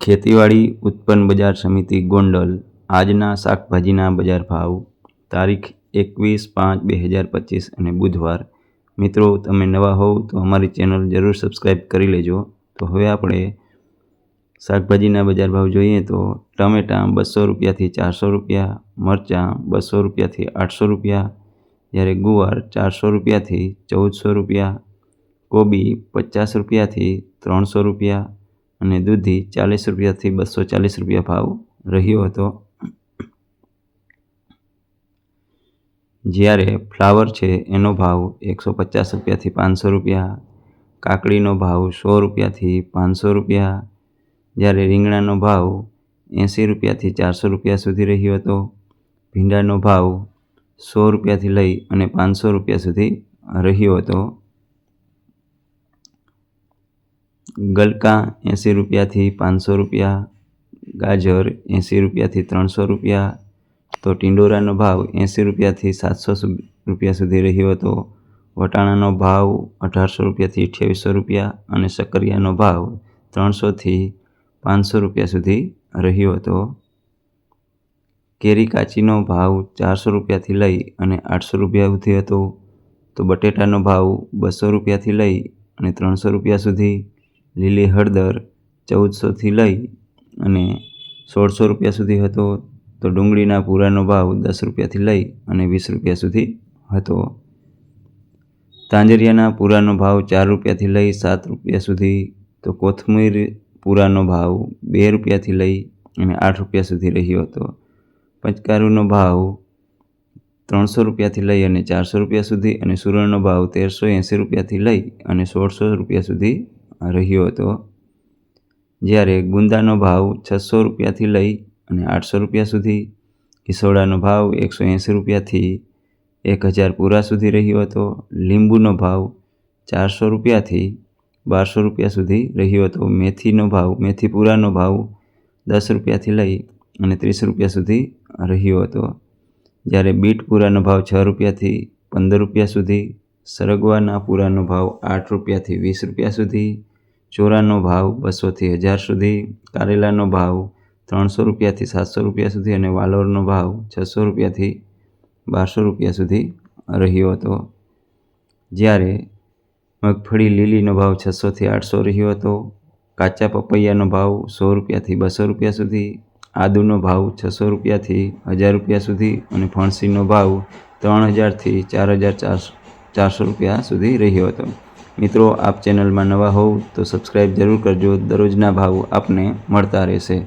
ખેતીવાડી ઉત્પન્ન બજાર સમિતિ ગોંડલ આજના શાકભાજીના બજાર ભાવ તારીખ એકવીસ પાંચ બે હજાર પચીસ અને બુધવાર. મિત્રો, તમે નવા હોવ તો અમારી ચેનલ જરૂર સબસ્ક્રાઈબ કરી લેજો. તો હવે આપણે શાકભાજીના બજાર ભાવ જોઈએ તો ટમેટાં બસો રૂપિયાથી ચારસો રૂપિયા, મરચાં બસો રૂપિયાથી આઠસો રૂપિયા, જ્યારે ગુવાર ચારસો રૂપિયાથી ચૌદસો રૂપિયા, કોબી પચાસ રૂપિયાથી ત્રણસો રૂપિયા અને દૂધી ચાલીસ રૂપિયાથી બસો ચાલીસ રૂપિયા ભાવ રહ્યો હતો. જ્યારે ફ્લાવર છે એનો ભાવ એકસો પચાસ રૂપિયાથી પાંચસો રૂપિયા, કાકડીનો ભાવ સો રૂપિયાથી પાંચસો રૂપિયા, જ્યારે રીંગણાનો ભાવ એંસી રૂપિયાથી ચારસો રૂપિયા સુધી રહ્યો હતો. ભીંડાનો ભાવ સો રૂપિયાથી લઈ અને પાંચસો રૂપિયા સુધી રહ્યો હતો. ગલકા એંસી રૂપિયાથી પાંચસો રૂપિયા, ગાજર એંસી રૂપિયાથી ત્રણસો રૂપિયા, તો ટિંડોરાનો ભાવ એંસી રૂપિયાથી સાતસો રૂપિયા સુધી રહ્યો હતો. વટાણાનો ભાવ અઢારસો રૂપિયાથી અઠ્યાવીસો રૂપિયા અને શક્કરિયાનો ભાવ ત્રણસોથી પાંચસો રૂપિયા સુધી રહ્યો હતો. કેરી કાચીનો ભાવ ચારસો રૂપિયાથી લઈ અને આઠસો રૂપિયા સુધી હતો. તો બટેટાનો ભાવ બસો રૂપિયાથી લઈ અને ત્રણસો રૂપિયા સુધી લીલી હળદર ચૌદસોથી લઈ અને સોળસો રૂપિયા સુધી હતો. તો ડુંગળીના પૂરાનો ભાવ દસ રૂપિયાથી લઈ અને વીસ રૂપિયા સુધી હતો. તાંજરિયાના પૂરાનો ભાવ ચાર રૂપિયાથી લઈ સાત રૂપિયા સુધી. તો કોથમીર પૂરાનો ભાવ બે રૂપિયાથી લઈ અને આઠ રૂપિયા સુધી રહ્યો હતો. પચકારુનો ભાવ ત્રણસો રૂપિયાથી લઈ અને ચારસો રૂપિયા સુધી અને સુરણનો ભાવ તેરસો એંસી રૂપિયાથી લઈ અને સોળસો રૂપિયા સુધી રહ્યો હતો. જ્યારે ગુંદાનો ભાવ છસો રૂપિયાથી લઈ અને આઠસો રૂપિયા સુધી, કિસોડાનો ભાવ એકસો એંસી રૂપિયાથી એક હજાર પૂરા સુધી રહ્યો હતો. લીંબુનો ભાવ ચારસો રૂપિયાથી બારસો રૂપિયા સુધી રહ્યો હતો. મેથીનો ભાવ મેથી પૂરાનો ભાવ દસ રૂપિયાથી લઈ અને ત્રીસ રૂપિયા સુધી રહ્યો હતો. જ્યારે બીટ પૂરાનો ભાવ છ રૂપિયાથી પંદર રૂપિયા સુધી, સરગવાના પૂરાનો ભાવ આઠ રૂપિયાથી વીસ રૂપિયા સુધી ચોરાનો ભાવ બસોથી હજાર સુધી, કારેલાનો ભાવ ત્રણસો રૂપિયાથી સાતસો રૂપિયા સુધી અને વાલોરનો ભાવ છસો રૂપિયાથી બારસો રૂપિયા સુધી રહ્યો હતો. જ્યારે મગફળી લીલીનો ભાવ છસોથી આઠસો રહ્યો હતો, કાચા પપૈયાનો ભાવ સો રૂપિયાથી બસો રૂપિયા સુધી, આદુનો ભાવ છસો રૂપિયાથી હજાર રૂપિયા સુધી અને ફણસીનો ભાવ ત્રણ હજારથી ચાર હજાર ચારસો ચારસો રૂપિયા સુધી રહ્યો હતો. મિત્રો આપ ચેનલમાં નવા હોવ તો સબસ્ક્રાઈબ જરૂર કરજો. દરરોજના ભાવ આપને મળતા રહેશે.